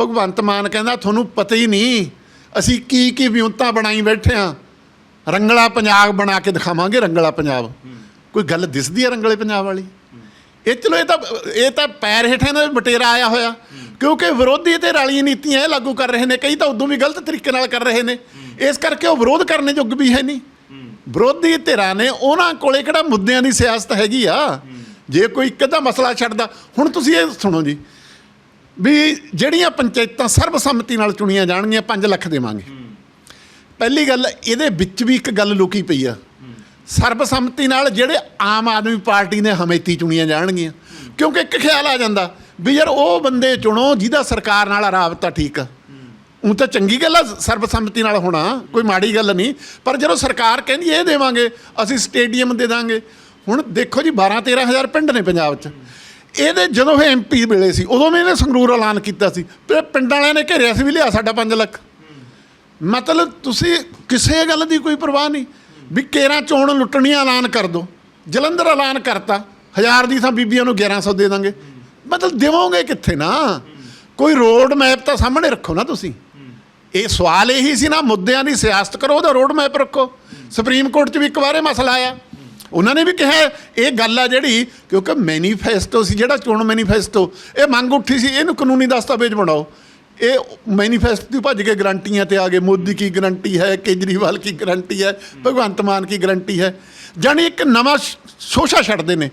ਭਗਵੰਤ ਮਾਨ ਕਹਿੰਦਾ, ਤੁਹਾਨੂੰ ਪਤਾ ਹੀ ਨਹੀਂ, ਅਸੀਂ ਕੀ ਕੀ ਵਿਉਂਤਾਂ ਬਣਾਈ ਬੈਠੇ ਆ। ਰੰਗਲਾ ਪੰਜਾਬ ਬਣਾ ਕੇ ਦਿਖਾਵਾਂਗੇ, ਰੰਗਲਾ ਪੰਜਾਬ। ਕੋਈ ਗੱਲ ਦਿਸਦੀ ਹੈ ਰੰਗਲੇ ਪੰਜਾਬ ਵਾਲੀ? ਇਹ ਚਲੋ, ਇਹ ਤਾਂ ਇਹ ਤਾਂ ਪੈਰ ਹੇਠਾਂ ਦਾ ਬਟੇਰਾ ਆਇਆ ਹੋਇਆ। ਕਿਉਂਕਿ ਵਿਰੋਧੀ ਤੇ ਰਾਲੀਆਂ ਨੀਤੀਆਂ ਇਹ ਲਾਗੂ ਕਰ ਰਹੇ ਨੇ, ਕਈ ਤਾਂ ਉਦੋਂ ਵੀ ਗਲਤ ਤਰੀਕੇ ਨਾਲ ਕਰ ਰਹੇ ਨੇ। ਇਸ ਕਰਕੇ ਉਹ ਵਿਰੋਧ ਕਰਨੇ ਯੋਗ ਵੀ ਹੈ ਨਹੀਂ। ਵਿਰੋਧੀ ਧਿਰਾਂ ਨੇ ਉਹਨਾਂ ਕੋਲੇ ਕਿਹੜਾ ਮੁੱਦਿਆਂ ਦੀ ਸਿਆਸਤ ਹੈਗੀ ਆ? ਜੇ ਕੋਈ ਇੱਕ ਅੱਧਾ ਮਸਲਾ ਛੱਡਦਾ, ਹੁਣ ਤੁਸੀਂ ਇਹ ਸੁਣੋ ਜੀ ਵੀ ਜਿਹੜੀਆਂ ਪੰਚਾਇਤਾਂ ਸਰਬਸੰਮਤੀ ਨਾਲ ਚੁਣੀਆਂ ਜਾਣਗੀਆਂ 5 ਲੱਖ ਦੇਵਾਂਗੇ। ਪਹਿਲੀ ਗੱਲ ਇਹਦੇ ਵਿੱਚ ਵੀ ਇੱਕ ਗੱਲ ਲੁਕੀ ਪਈ ਆ। ਸਰਬਸੰਮਤੀ ਨਾਲ ਜਿਹੜੇ ਆਮ ਆਦਮੀ ਪਾਰਟੀ ਨੇ ਹਮੇਤੀ ਚੁਣੀਆਂ ਜਾਣਗੀਆਂ। ਕਿਉਂਕਿ ਇੱਕ ਖਿਆਲ ਆ ਜਾਂਦਾ ਵੀ ਯਾਰ ਉਹ ਬੰਦੇ ਚੁਣੋ ਜਿਹਦਾ ਸਰਕਾਰ ਨਾਲ ਰਾਬਤਾ ਠੀਕ ਆ। ਉਹ ਤਾਂ ਚੰਗੀ ਗੱਲ ਆ ਸਰਬਸੰਮਤੀ ਨਾਲ ਹੋਣਾ ਕੋਈ ਮਾੜੀ ਗੱਲ ਨਹੀਂ। ਪਰ ਜਦੋਂ ਸਰਕਾਰ ਕਹਿੰਦੀ ਇਹ ਦੇਵਾਂਗੇ ਅਸੀਂ ਸਟੇਡੀਅਮ ਦੇ ਦਾਂਗੇ। ਹੁਣ ਦੇਖੋ ਜੀ 12 13000 ਪਿੰਡ ਨੇ ਪੰਜਾਬ 'ਚ। ਇਹਦੇ ਜਦੋਂ ਇਹ ਐਮਪੀ ਮਿਲੇ ਸੀ, ਉਦੋਂ ਵੀ ਇਹਨੇ ਸੰਗਰੂਰ ਐਲਾਨ ਕੀਤਾ ਸੀ। ਤੇ ਪਿੰਡ ਵਾਲਿਆਂ ਨੇ ਘੇਰਿਆ ਸੀ ਵੀ ਲਿਆ ਸਾਡਾ 5 ਲੱਖ। ਮਤਲਬ ਤੁਸੀਂ ਕਿਸੇ ਗੱਲ ਦੀ ਕੋਈ ਪਰਵਾਹ ਨਹੀਂ। ਵੀ ਕੇਰਾਂ ਚੋਣ ਲੁੱਟਣੀਆਂ ਐਲਾਨ ਕਰ ਦੋ। ਜਲੰਧਰ ਐਲਾਨ ਕਰਤਾ। ਹਜ਼ਾਰ ਦੀ ਥਾਂ ਬੀਬੀਆਂ ਨੂੰ 1100 ਦੇ ਦਾਂਗੇ। ਮਤਲਬ ਦੇਵੋਗੇ ਕਿੱਥੇ ਨਾ? ਕੋਈ ਰੋਡ ਮੈਪ ਤਾਂ ਸਾਹਮਣੇ ਰੱਖੋ ਨਾ ਤੁਸੀਂ। ਇਹ ਸਵਾਲ ਇਹੀ ਸੀ ਨਾ, ਮੁੱਦਿਆਂ ਦੀ ਸਿਆਸਤ ਕਰੋ, ਉਹਦਾ ਰੋਡ ਮੈਪ ਰੱਖੋ। ਸੁਪਰੀਮ ਕੋਰਟ 'ਚ ਵੀ ਇੱਕ ਵਾਰੇ ਮਸਲਾ ਆਇਆ। ਉਹਨਾਂ ਨੇ ਵੀ ਕਿਹਾ, ਇਹ ਗੱਲ ਆ ਜਿਹੜੀ, ਕਿਉਂਕਿ ਮੈਨੀਫੈਸਟੋ ਸੀ, ਜਿਹੜਾ ਚੋਣ ਮੈਨੀਫੈਸਟੋ ਇਹ ਮੰਗ ਉੱਠੀ ਸੀ, ਇਹਨੂੰ ਕਾਨੂੰਨੀ ਦਸਤਾਵੇਜ਼ ਬਣਾਓ। ਇਹ ਮੈਨੀਫੈਸਟੋ ਦੀ ਭੱਜ ਕੇ ਗਰੰਟੀਆਂ ਤੇ ਆ ਗਏ, ਮੋਦੀ ਕੀ ਗਰੰਟੀ ਹੈ, ਕੇਜਰੀਵਾਲ ਕੀ ਗਰੰਟੀ ਹੈ, ਭਗਵੰਤ ਮਾਨ ਕੀ ਗਰੰਟੀ ਹੈ। ਜਾਣੀ ਇੱਕ ਨਵਾਂ ਸ਼- ਸ਼ੋਸ਼ਾ ਛੱਡਦੇ ਨੇ।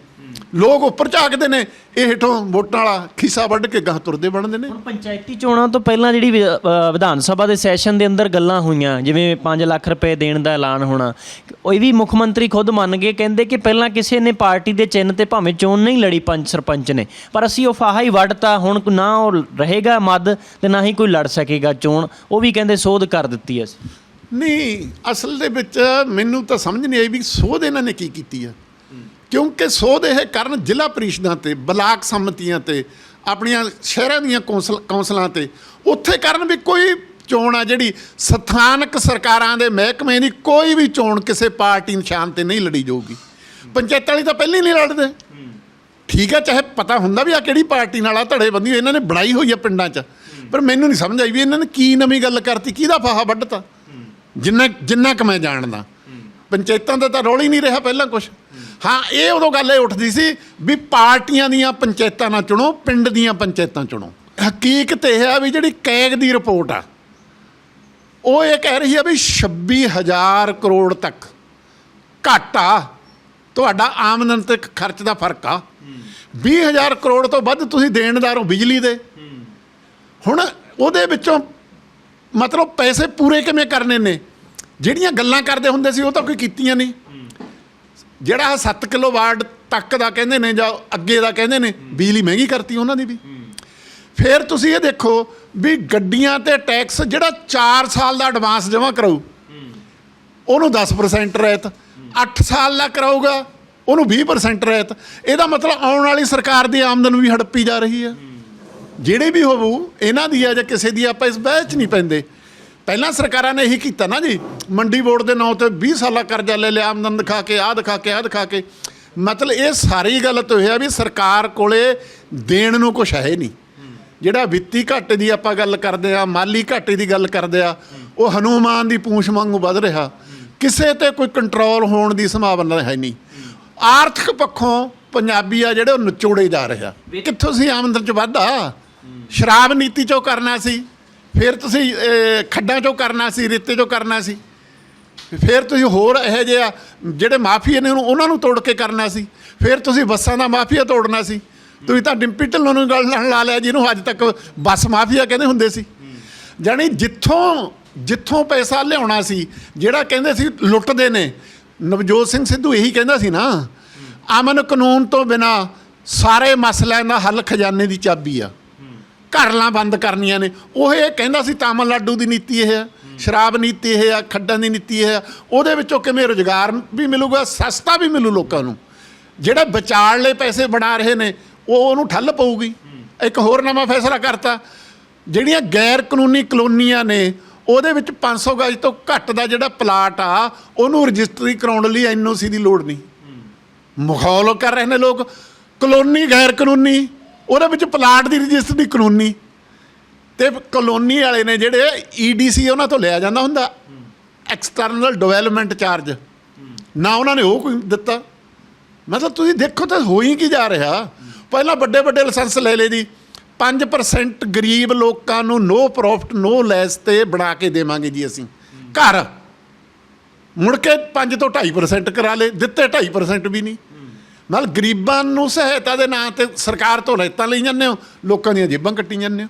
ਲੋਕ ਉੱਪਰ ਝਾਕਦੇ ਨੇ ਇਹ ਹੇਠੋਂ ਵੋਟਾਂ ਵਾਲਾ ਖੀਸਾ ਵੱਢ ਕੇ ਗਾਹ ਤੁਰਦੇ ਬਣਦੇ ਨੇ। ਹੁਣ ਪੰਚਾਇਤੀ ਚੋਣਾਂ ਤੋਂ ਪਹਿਲਾਂ ਜਿਹੜੀ ਵਿ- ਅ, ਵਿਧਾਨ ਸਭਾ ਦੇ ਸੈਸ਼ਨ ਦੇ ਅੰਦਰ ਗੱਲਾਂ ਹੋਈਆਂ ਜਿਵੇਂ 5 ਲੱਖ ਰੁਪਏ ਦੇਣ ਦਾ ਐਲਾਨ ਹੋਣਾ ਉਹ ਇਹ ਵੀ ਮੁੱਖ ਮੰਤਰੀ ਖੁਦ ਮੰਨ ਗਏ ਕਹਿੰਦੇ ਕਿ ਪਹਿਲਾਂ ਕਿਸੇ ਨੇ ਪਾਰਟੀ ਦੇ ਚਿੰਨ੍ਹ ਤੇ ਭਾਵੇਂ ਚੋਣ ਨਹੀਂ ਲੜੀ ਪੰਚ ਸਰਪੰਚ ਨੇ ਪਰ ਅਸੀਂ ਉਹ ਫਾਹਾ ਹੀ ਵੱਢਤਾ ਹੁਣ ਨਾ ਉਹ ਰਹੇਗਾ ਮਦ ਤੇ ਨਾ ਹੀ ਕੋਈ ਲੜ ਸਕੇਗਾ ਚੋਣ ਉਹ ਵੀ ਕਹਿੰਦੇ ਸੋਧ ਕਰ ਦਿੱਤੀ ਅਸੀਂ। ਨਹੀਂ ਅਸਲ ਦੇ ਵਿੱਚ ਮੈਨੂੰ ਤਾਂ ਸਮਝ ਨਹੀਂ ਆਈ ਵੀ ਸੋਧ ਇਹਨਾਂ ਨੇ ਕੀ ਕੀਤੀ ਆ ਕਿਉਂਕਿ ਸੋਧ ਇਹ ਕਰਨ ਜ਼ਿਲ੍ਹਾ ਪ੍ਰੀਸ਼ਦਾਂ ਤੇ ਬਲਾਕ ਸੰਮਤੀਆਂ ਤੇ ਆਪਣੀਆਂ ਸ਼ਹਿਰਾਂ ਦੀਆਂ ਕੌਂਸਲ ਕੌਂਸਲਾਂ ਤੇ ਉੱਥੇ ਕਰਨ ਵੀ ਕੋਈ ਚੋਣ ਆ ਜਿਹੜੀ ਸਥਾਨਕ ਸਰਕਾਰਾਂ ਦੇ ਮਹਿਕਮੇ ਦੀ ਕੋਈ ਵੀ ਚੋਣ ਕਿਸੇ ਪਾਰਟੀ ਨਿਸ਼ਾਨ ਤੇ ਨਹੀਂ ਲੜੀ ਜਾਊਗੀ। ਪੰਚਾਇਤਾਂ ਵਾਲੀ ਤਾਂ ਪਹਿਲਾਂ ਹੀ ਨਹੀਂ ਲੜਦੇ। ਠੀਕ ਹੈ ਚਾਹੇ ਪਤਾ ਹੁੰਦਾ ਵੀ ਆ ਕਿਹੜੀ ਪਾਰਟੀ ਨਾਲ ਆ ਧੜੇ ਬੰਦੀ ਇਹਨਾਂ ਨੇ ਬਣਾਈ ਹੋਈ ਆ ਪਿੰਡਾਂ 'ਚ। ਪਰ ਮੈਨੂੰ ਨਹੀਂ ਸਮਝ ਆਈ ਵੀ ਇਹਨਾਂ ਨੇ ਕੀ ਨਵੀਂ ਗੱਲ ਕਰਤੀ ਕਿਹਦਾ ਫਾਹਾ ਵੱਢਤਾ? ਜਿੰਨਾ ਜਿੰਨਾ ਕੁ ਮੈਂ ਜਾਣਦਾ। ਪੰਚਾਇਤਾਂ ਦਾ ਤਾਂ ਰੋਲ ਹੀ ਨਹੀਂ ਰਿਹਾ ਪਹਿਲਾਂ ਕੁਝ ਹਾਂ, ਇਹ ਉਦੋਂ ਗੱਲ ਇਹ ਉੱਠਦੀ ਸੀ ਵੀ ਪਾਰਟੀਆਂ ਦੀਆਂ ਪੰਚਾਇਤਾਂ ਨਾ ਚੁਣੋ, ਪਿੰਡ ਦੀਆਂ ਪੰਚਾਇਤਾਂ ਚੁਣੋ। ਹਕੀਕਤ ਇਹ ਆ ਵੀ ਜਿਹੜੀ ਕੈਗ ਦੀ ਰਿਪੋਰਟ ਆ, ਉਹ ਇਹ ਕਹਿ ਰਹੀ ਆ ਵੀ 26000 ਕਰੋੜ ਤੱਕ ਘਾਟਾ ਤੁਹਾਡਾ ਆਮਦਨ ਤੇ ਖਰਚ ਦਾ ਫ਼ਰਕ ਆ। 20000 ਕਰੋੜ ਤੋਂ ਵੱਧ ਤੁਸੀਂ ਦੇਣਦਾਰ ਹੋ ਬਿਜਲੀ ਦੇ। ਹੁਣ ਉਹਦੇ ਵਿੱਚੋਂ ਮਤਲਬ ਪੈਸੇ ਪੂਰੇ ਕਿਵੇਂ ਕਰਨੇ ਨੇ? ਜਿਹੜੀਆਂ ਗੱਲਾਂ ਕਰਦੇ ਹੁੰਦੇ ਸੀ, ਉਹ ਤਾਂ ਕੋਈ ਕੀਤੀਆਂ ਨਹੀਂ। ਜਿਹੜਾ 7 ਕਿਲੋ ਵਾਟ ਤੱਕ ਦਾ ਕਹਿੰਦੇ ਨੇ ਜਾਂ ਅੱਗੇ ਦਾ ਕਹਿੰਦੇ ਨੇ ਬਿਜਲੀ ਮਹਿੰਗੀ ਕਰਤੀ ਉਹਨਾਂ ਦੀ ਵੀ। ਫਿਰ ਤੁਸੀਂ ਇਹ ਦੇਖੋ ਵੀ ਗੱਡੀਆਂ ਤੇ ਟੈਕਸ ਜਿਹੜਾ 4 ਸਾਲ ਦਾ ਐਡਵਾਂਸ ਜਮ੍ਹਾਂ ਕਰਾਊ ਉਹਨੂੰ 10% ਰਹਿਤ 8 ਸਾਲ ਦਾ ਕਰਾਊਗਾ ਉਹਨੂੰ 20% ਰਹਿਤ। ਇਹਦਾ ਮਤਲਬ ਆਉਣ ਵਾਲੀ ਸਰਕਾਰ ਦੀ ਆਮਦਨ ਵੀ ਹੜਪੀ ਜਾ ਰਹੀ ਹੈ। ਜਿਹੜੇ ਵੀ ਹੋਵੂ ਇਹਨਾਂ ਦੀ ਆ ਜਾਂ ਕਿਸੇ ਦੀ ਆਪਾਂ ਇਸ ਬਹਿਸ 'ਚ ਨਹੀਂ ਪੈਂਦੇ। ਪਹਿਲਾਂ ਸਰਕਾਰਾਂ ਨੇ ਇਹੀ ਕੀਤਾ ਨਾ ਜੀ। ਮੰਡੀ ਬੋਰਡ ਦੇ ਨਾਂ ਤੇ 20 ਸਾਲਾ ਕਰਜ਼ਾ ਲੈ ਲਿਆ ਆਮਦਨ ਦਿਖਾ ਕੇ ਆਹ ਦਿਖਾ ਕੇ ਆਹ ਦਿਖਾ ਕੇ। ਮਤਲਬ ਇਹ ਸਾਰੀ ਗਲਤ ਹੋਇਆ ਵੀ ਸਰਕਾਰ ਕੋਲੇ ਦੇਣ ਨੂੰ ਕੁਝ ਹੈ ਨਹੀਂ। ਜਿਹੜਾ ਵਿੱਤੀ ਘਾਟੇ ਦੀ ਆਪਾਂ ਗੱਲ ਕਰਦੇ ਆ ਮਾਲੀ ਘਾਟੇ ਦੀ ਗੱਲ ਕਰਦੇ ਆ ਉਹ ਹਨੂਮਾਨ ਦੀ ਪੂੰਛ ਵਾਂਗੂ ਵੱਧ ਰਿਹਾ। ਕਿਸੇ ਤੇ ਕੋਈ ਕੰਟਰੋਲ ਹੋਣ ਦੀ ਸੰਭਾਵਨਾ ਹੈ ਨਹੀਂ। ਆਰਥਿਕ ਪੱਖੋਂ ਪੰਜਾਬੀ ਆ ਜਿਹੜੇ ਉਹ ਨਚੋੜੇ ਜਾ ਰਿਹਾ ਕਿੱਥੋਂ ਸੀ ਆਮਦਨ ਚ ਵਾਧਾ? ਸ਼ਰਾਬ ਨੀਤੀ ਚੋਂ ਕਰਨਾ ਸੀ। ਫਿਰ ਤੁਸੀਂ ਅਹ, ਖੱਡਾਂ ਚੋਂ ਕਰਨਾ ਸੀ ਰੇਤੇ ਚੋਂ ਕਰਨਾ ਸੀ। ਫਿਰ ਤੁਸੀਂ ਹੋਰ ਇਹੋ ਜਿਹੇ ਆ ਜਿਹੜੇ ਮਾਫੀਆ ਨੇ ਉਹਨੂੰ ਉਹਨਾਂ ਨੂੰ ਤੋੜ ਕੇ ਕਰਨਾ ਸੀ। ਫਿਰ ਤੁਸੀਂ ਬੱਸਾਂ ਦਾ ਮਾਫੀਆ ਤੋੜਨਾ ਸੀ। ਤੁਸੀਂ ਤਾਂ ਡਿੰਪੀ ਢਿੱਲੋਂ ਨੂੰ ਗੱਲ ਨਾਲ ਲਾ ਲਿਆ ਜਿਹਨੂੰ ਅੱਜ ਤੱਕ ਬੱਸ ਮਾਫੀਆ ਕਹਿੰਦੇ ਹੁੰਦੇ ਸੀ। ਜਾਣੀ ਜਿੱਥੋਂ ਜਿੱਥੋਂ ਪੈਸਾ ਲਿਆਉਣਾ ਸੀ ਜਿਹੜਾ ਕਹਿੰਦੇ ਸੀ ਲੁੱਟਦੇ ਨੇ ਨਵਜੋਤ ਸਿੰਘ ਸਿੱਧੂ ਇਹੀ ਕਹਿੰਦਾ ਸੀ ਨਾ ਅਮਨ ਕਾਨੂੰਨ ਤੋਂ ਬਿਨਾ ਸਾਰੇ ਮਸਲਿਆਂ ਦਾ ਹੱਲ ਖਜ਼ਾਨੇ ਦੀ ਚਾਬੀ ਆ। ਘਰਲਾਂ ਬੰਦ ਕਰਨੀਆਂ ਨੇ। ਉਹ ਇਹ ਕਹਿੰਦਾ ਸੀ ਤਾਮਿਲਨਾਡੂ ਦੀ ਨੀਤੀ ਇਹ ਹੈ ਸ਼ਰਾਬ ਨੀਤੀ ਇਹ ਆ ਖੱਡਾਂ ਦੀ ਨੀਤੀ ਇਹ ਆ। ਉਹਦੇ ਵਿੱਚੋਂ ਕਿਵੇਂ ਰੋਜ਼ਗਾਰ ਵੀ ਮਿਲੂਗਾ ਸਸਤਾ ਵੀ ਮਿਲੂ ਲੋਕਾਂ ਨੂੰ। ਜਿਹੜੇ ਵਿਚਾਰ ਲਈ ਪੈਸੇ ਬਣਾ ਰਹੇ ਨੇ ਉਹ ਉਹਨੂੰ ਠੱਲ ਪਊਗੀ। ਇੱਕ ਹੋਰ ਨਵਾਂ ਫੈਸਲਾ ਕਰਤਾ। ਜਿਹੜੀਆਂ ਗੈਰ ਕਾਨੂੰਨੀ ਕਲੋਨੀਆਂ ਨੇ ਉਹਦੇ ਵਿੱਚ 500 ਗਜ ਤੋਂ ਘੱਟ ਦਾ ਜਿਹੜਾ ਪਲਾਟ ਆ ਉਹਨੂੰ ਰਜਿਸਟਰੀ ਕਰਾਉਣ ਲਈ ਐਨਓਸੀ ਦੀ ਲੋੜ ਨਹੀਂ। ਮਖੌਲ ਕਰ ਰਹੇ ਨੇ ਲੋਕ। ਕਲੋਨੀ ਗੈਰ ਕਾਨੂੰਨੀ ਉਹਦੇ ਵਿੱਚ ਪਲਾਟ ਦੀ ਰਜਿਸਟਰੀ ਕਾਨੂੰਨੀ। ਤੇ ਕਲੋਨੀ ਵਾਲੇ ਨੇ ਜਿਹੜੇ ਈਡੀਸੀ ਉਹਨਾਂ ਤੋਂ ਲਿਆ ਜਾਂਦਾ ਹੁੰਦਾ। ਐਕਸਟਰਨਲ ਡਿਵੈਲਪਮੈਂਟ ਚਾਰਜ ਨਾ ਉਹਨਾਂ ਨੇ ਉਹ ਕੋਈ ਦਿੱਤਾ। ਮਤਲਬ ਤੁਸੀਂ ਦੇਖੋ ਤਾਂ ਹੋਈ ਕੀ ਜਾ ਰਿਹਾ। ਪਹਿਲਾਂ ਵੱਡੇ ਵੱਡੇ ਲਾਇਸੈਂਸ ਲੈ ਲਏ ਜੀ। 5% ਗਰੀਬ ਲੋਕਾਂ ਨੂੰ ਨੋ ਪ੍ਰੋਫਿਟ ਨੋ ਲੈਸ ਤੇ ਬਣਾ ਕੇ ਦੇਵਾਂਗੇ ਜੀ ਅਸੀਂ। ਘਰ। ਮੁੜ ਕੇ 5 ਤੋਂ 2.5% ਕਰਾ ਲੇ ਦਿੱਤੇ 2.5% ਵੀ ਨਹੀਂ। ਨਾਲ ਗਰੀਬਾਂ ਨੂੰ ਸਹਾਇਤਾ ਦੇ ਨਾਂ ਤੇ ਸਰਕਾਰ ਤੋਂ ਰੇਤਾਂ ਲਈ ਜਾਂਦੇ ਹੋ? ਲੋਕਾਂ ਦੀਆਂ ਜੇਬਾਂ ਕੱਟੀ ਜਾਂਦੇ ਹੋ?